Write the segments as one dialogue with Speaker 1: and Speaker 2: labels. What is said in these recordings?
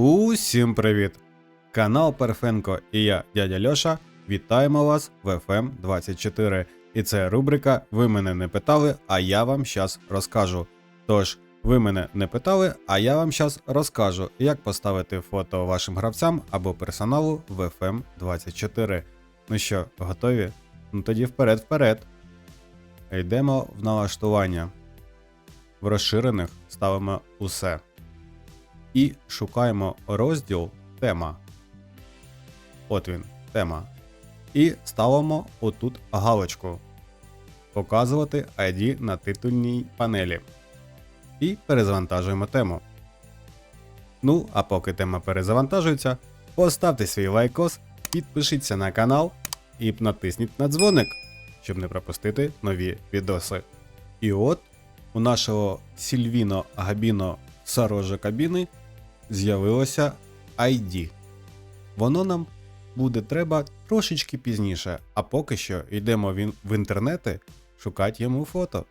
Speaker 1: Усім привіт! Канал Перфенко і я, дядя Льоша, вітаємо вас в FM 24. І це рубрика Ви мене не питали, а я вам щас розкажу. Тож, ви мене не питали, а я вам щас розкажу, як поставити фото вашим гравцям або персоналу в FM 24. Ну що, готові? Ну тоді вперед, вперед. Йдемо в налаштування. В розширених ставимо усе і шукаємо розділ тема. От він, тема. І ставимо отут галочку. Показувати ID на титульній панелі. І перезавантажуємо тему. Ну, а поки тема перезавантажується, поставте свій лайкос, підпишіться на канал і натисніть на дзвоник, щоб не пропустити нові відоси. І от у нашого Сільвіно Габіно Сарожа кабіни з'явилося ID. Воно нам буде треба трошечки пізніше, а поки що йдемо в інтернети шукати йому фото.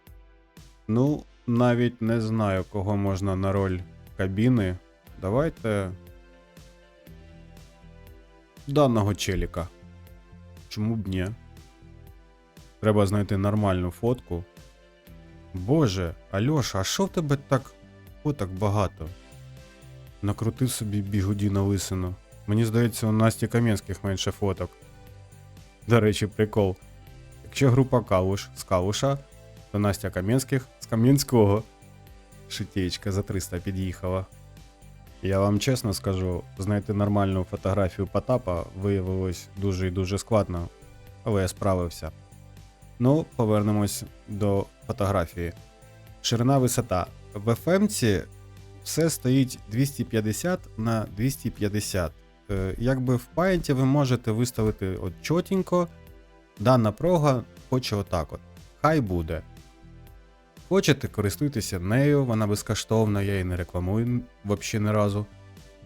Speaker 1: Ну, навіть не знаю, кого можна на роль кабіни. Давайте. Даного челіка. Чому б ні? Треба знайти нормальну фотку. Боже, Альоша, а що в тебе так фоток багато? Накрутив собі бігуді на лисину. Мені здається, у Насті Кам'янських менше фоток. До речі, прикол. Якщо група Калуш з Калуша, то Настя Кам'янських з Кам'янського. Шитєчка за 300 під'їхала. Я вам чесно скажу, знайти нормальну фотографію Потапа виявилось дуже і дуже складно, але я справився. Ну, повернемось до фотографії. Ширина висота. В FM все стоїть 250 на 250. Е, Якби в паєнті ви можете виставити от чотенько. Дана прога хоче отак от. Хай буде. Хочете, користуйтеся нею, вона безкоштовна, я її не рекламую взагалі ні разу.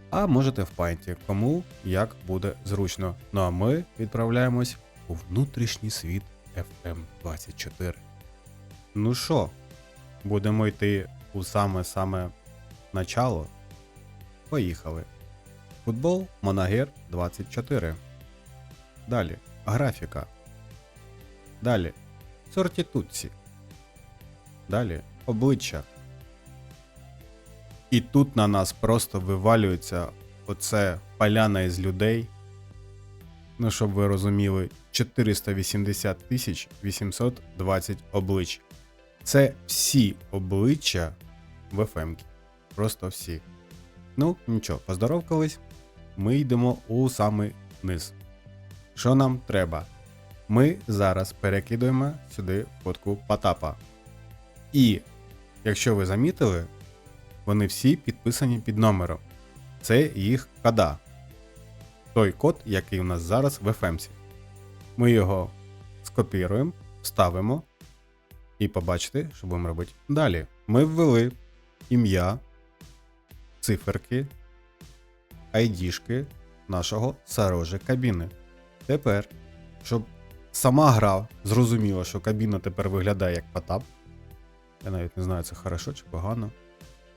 Speaker 1: А можете в паєнті, кому як буде зручно. Ну а ми відправляємось у внутрішній світ FM24. Ну що, будемо йти у саме-саме начало. Поїхали. Футбол Монагер 24. Далі. Графіка. Далі. Сортітутці. Далі. Обличчя. І тут на нас просто вивалюється оце поляна із людей. Ну, щоб ви розуміли, 480 тисяч 820 облич. Це всі обличчя в FM. Просто всі. Ну, нічого, поздоровкались. Ми йдемо у самий низ. Що нам треба? Ми зараз перекидуємо сюди фотку Потапа. І, якщо ви замітили, вони всі підписані під номером. Це їх кода. Той код, який у нас зараз в FMC. Ми його скопіруємо, вставимо і побачите, що будемо робити далі. Ми ввели ім'я, циферки, айдішки нашого Сарожи кабіни. Тепер, щоб сама гра зрозуміла, що кабіна тепер виглядає як Потап. Я навіть не знаю, це хорошо чи погано.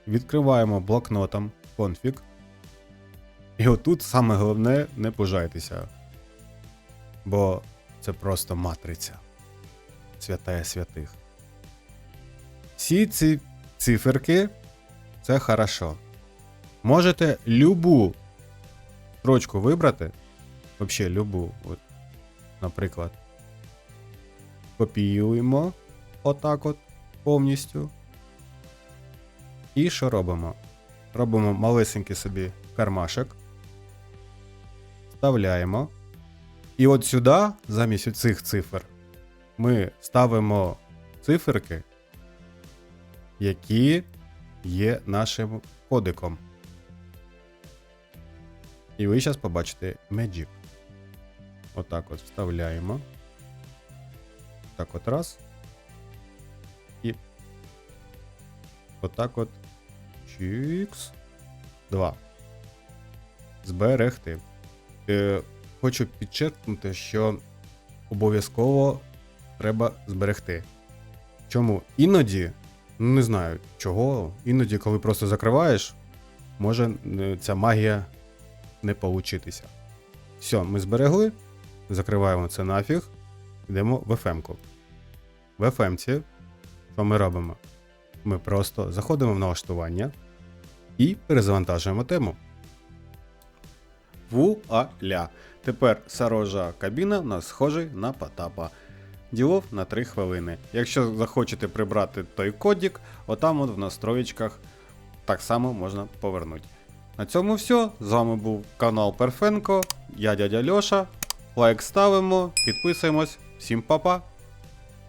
Speaker 1: Відкриваємо блокнотом config. І отут саме головне не пужайтеся. Бо це просто матриця. Святая святих. Всі ці циферки це хорошо. Можете любу строчку вибрати. Взагалі, любу. От, наприклад. Копіюємо отак от повністю. І що робимо? Робимо малесенький собі кармашек. Вставляємо. І от сюди, замість цих цифр, ми ставимо циферки, які є нашим кодиком. І ви зараз побачите Magic. Отак от вставляємо. Так от раз. І. Отак от. Чікс. Два. Зберегти. Е, хочу підчеркнути, що обов'язково треба зберегти. Чому? Іноді, ну не знаю чого, іноді, коли просто закриваєш може ця магія не получитися. Все, ми зберегли, закриваємо це нафіг, йдемо в FM-ку. В FM-ці, що ми робимо? Ми просто заходимо в налаштування і перезавантажуємо тему. Вуаля! Тепер сарожа кабіна у нас схожий на Потапа. Ділов на 3 хвилини. Якщо захочете прибрати той кодік, отам от в настроєчках так само можна повернути. На цьому все. З вами був канал Перфенко. Я дядя Льоша. Лайк ставимо, підписуємось. Всім па-па!